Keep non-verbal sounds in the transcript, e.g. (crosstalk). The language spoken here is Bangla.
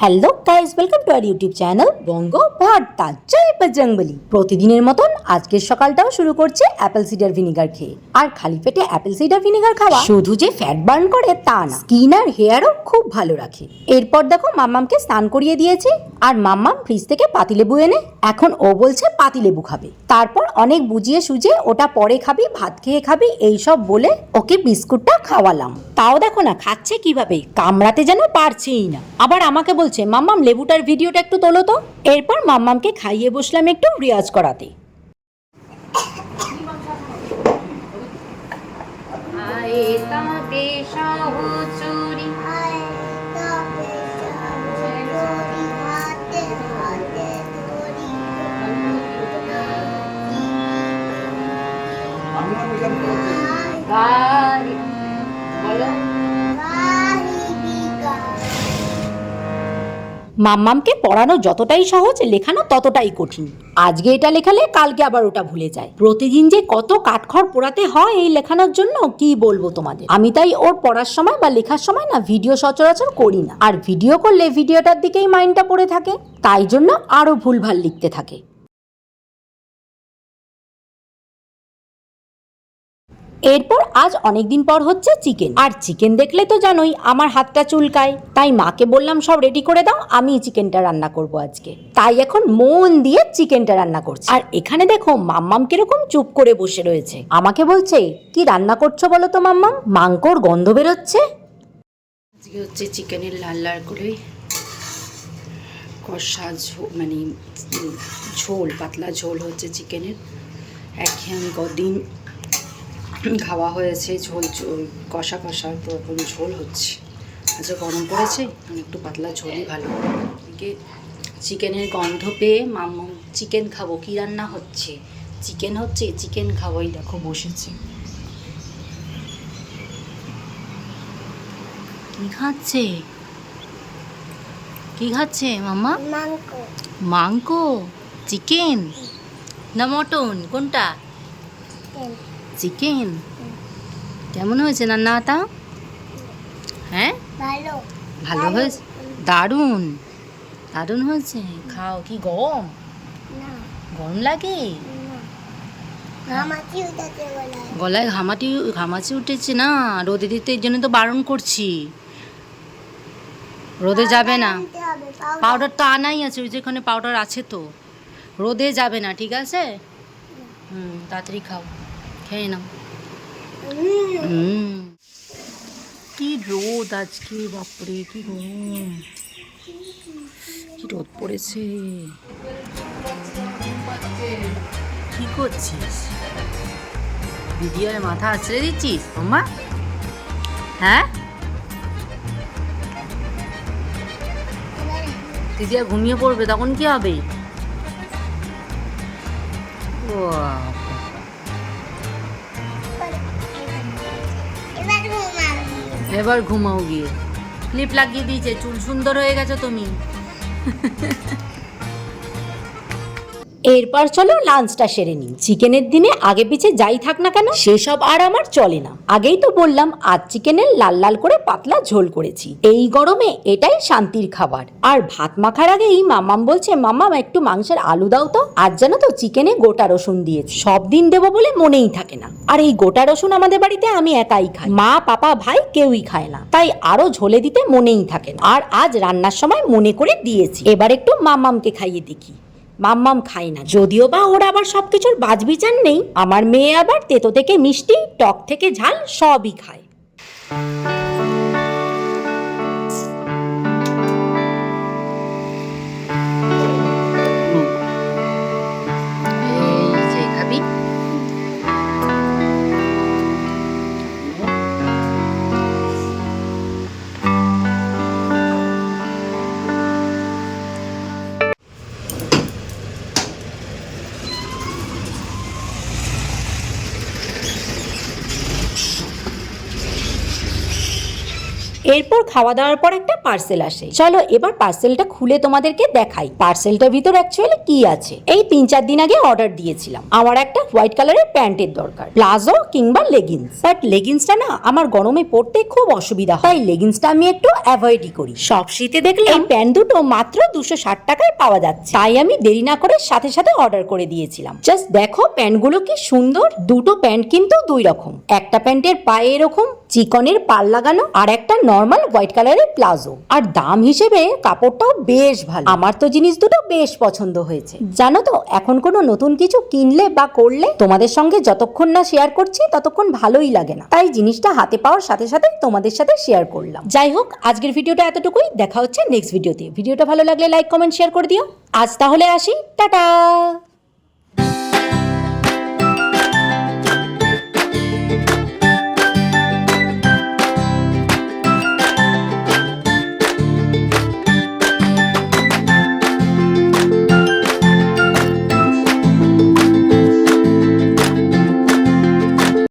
Hello guys welcome to our YouTube channel Banga Bharat জয় বজরঙ্গলি প্রতিদিনের মতন আজকের সকালটাও শুরু করছে অ্যাপেল সিডার ভিনিগার খেয়ে। আর খালি পেটে অ্যাপেল সিডার ভিনিগার খাওয়া শুধু যে ফ্যাট বার্ন করে তা না স্কিন আর হেয়ারও খুব ভালো রাখে। এরপর দেখো মামামকে স্নান করিয়ে দিয়েছি। আর মাম্মাম ফ্রিজ থেকে পাতিলেবু এনে, এখন ও বলছে পাতিলেবু খাবে। তারপর অনেক বুঝিয়ে সুঝিয়ে ওটা পরে খাবি, ভাত খেয়ে খাবি, এইসব বলে ওকে বিস্কুটটা খাওয়ালাম। তাও দেখো না, খাচ্ছে কীভাবে? কামড়াতে যেন পারছেই না। আবার আমাকে বলছে, মাম্মাম, লেবুটার ভিডিওটা একটু তোলো তো। এরপর মাম্মামকে খাইয়ে বসলাম একটু রিয়াজ করাতে। মাম্মামকে পড়ানো যতটাই সহজ, লেখানো ততটাই কঠিন। আজকে এটা লেখালে কালকে আবার ওটা ভুলে যায়। প্রতিদিন যে কত কাঠখড় পোড়াতে হয় এই লেখানোর জন্য, কি বলব তোমাদের? আমি তাই ওর পড়ার সময় বা লেখার সময় না ভিডিও সচরাচর করি না। আর ভিডিও করলে ভিডিওটার দিকেই মাইন্ডটা পড়ে থাকে। তাই জন্য আরও ভুলভাল লিখতে থাকে। এরপর আজ অনেকদিন পর হচ্ছে চিকেন। আর চিকেন দেখলে তো জানোই আমার হাতটা চুলকায়। তাই মাকে বললাম, সব রেডি করে দাও, আমি চিকেনটা রান্না করব আজকে। তাই এখন মন দিয়ে চিকেনটা রান্না করছি। আর এখানে দেখো মাম্মাম কীরকম চুপ করে বসে রয়েছে। আমাকে বলছে, কি রান্না করছ বলো তো মাম্মাম? মাংকর গন্ধ বেরোচ্ছে? আজকে হচ্ছে চিকেনের লাল লাল করে কষা ঝোল মানে ঝোল, পাতলা ঝোল হচ্ছে চিকেনের। একঘেয়েমি কদিন খাওয়া হয়েছে ঝোল ঝোল কষা কষা তো এখন ঝোল হচ্ছে। আজকে গরম পড়েছে? আর একটু পাতলা ঝোলই ভালো। এদিকে চিকেনের গন্ধ পেয়ে মাম্মা চিকেন খাব কি রান্না হচ্ছে? চিকেন হচ্ছে? চিকেন খাবোই। দেখো বসেছে। কি খাচ্ছে? কি খাচ্ছে মামা মাংকো চিকেন? না মটন। কোনটা? চিকেন? কেমন হয়েছে রান্নাটা? হ্যাঁ? ভালো। হয়েছে? দারুণ। দারুণ হয়েছে? খাও কি গরম? গরম লাগে? গলায় ঘামাটি ঘামাচি উঠেছে না? রোদে দিতে এর জন্য তো বারণ করছি। রোদে যাবে না। পাউডার। তো আনাই আছে ওই যেখানে পাউডার আছে তো। রোদে যাবে না ঠিক আছে? হুম তাড়াতাড়ি খাও। খেয়ে নাও। কি রোদ আজকে বাপরে কি গরম। কি রোদ পড়েছে। কি করছিস? দিদিয়ার মাথা আছড়ে দিচ্ছিস মাম্মা হ্যাঁ? দিদিয়া ঘুমিয়ে পড়বে তখন কি হবে? বাবা। এবার ঘুমাও গিয়ে। ক্লিপ লাগিয়ে দিয়েছে চুল সুন্দর হয়ে গেছে তুমি (laughs) এরপর চলো লাঞ্চটা সেরে নিই। চিকেনের দিনে আগে পিছে যাই থাক না কেন, সেসব আর আমার চলে না। আগেই তো বললাম, আজ চিকেনের লাল লাল করে পাতলা ঝোল করেছি। এই গরমে এটাই শান্তির খাবার। আর ভাত মাখার আগেই মাম্মাম বলছে, মাম্মাম, একটু মাংসের আলু দাও তো। আজ জানো তো চিকেনে গোটা রসুন দিয়েছি। সব দিন দেবো বলে মনেই থাকে না। আর এই গোটা রসুন আমাদের বাড়িতে আমি একাই খাই। মা, পাপা, ভাই কেউই খায় না। তাই আরও ঝোলে দিতে মনেই থাকে না। আর আজ রান্নার সময় মনে করে দিয়েছি। এবার একটু মাম্মামকে খাইয়ে দেখি। মাম্মাম খায় না। যদিও বা ওরা আবার সব কিছুর বাজবিচার নেই, আমার মেয়ে আবার তেতো থেকে মিষ্টি, টক থেকে ঝাল সবই খায়। এরপর খাওয়া দাওয়ার পর একটা পার্সেল আসে। চলো এবার পার্সেলটা খুলে তোমাদেরকে দেখাই। পার্সেলটার ভিতর অ্যাকচুয়ালি কি আছে? এই তিন চার দিন আগে অর্ডার দিয়েছিলাম। আমার একটা হোয়াইট কালারের প্যান্টের দরকার। প্লাজো কিংবা লেগিংস বাট লেগিংসটা না আমার গরমে পরতে খুব অসুবিধা হয়। তাই লেগিংসটা আমি একটু অ্যাভয়েডই করি। সব শীতে দেখলে এই প্যান্ট দুটো মাত্র দুশো ষাট টাকায় পাওয়া যাচ্ছে। তাই আমি দেরি না করে সাথে সাথে অর্ডার করে দিয়েছিলাম। জাস্ট দেখো প্যান্টগুলো কি সুন্দর। দুটো প্যান্ট কিন্তু দুই রকম। একটা প্যান্টের পায়ে এরকম চিকনের পাল লাগানো আর একটা নর্মাল হোয়াইট কালারের প্লাজো। আর দাম হিসেবে কাপড়টাও বেশ ভালো। আমার তো জিনিস দুটো বেশ পছন্দ হয়েছে। জানো তো, এখন কোনো নতুন কিছু কিনলে বা করলে তোমাদের সঙ্গে যতক্ষণ না শেয়ার করছি, ততক্ষণ ভালোই লাগে না। তাই জিনিসটা হাতে পাওয়ার সাথে সাথে তোমাদের সাথে শেয়ার করলাম। যাই হোক, আজকের ভিডিওটা এতটুকুই। দেখা হচ্ছে নেক্সট ভিডিওতে ভিডিওটা ভালো লাগলে লাইক কমেন্ট শেয়ার করে দিও। আজ তাহলে আসি। টাটা!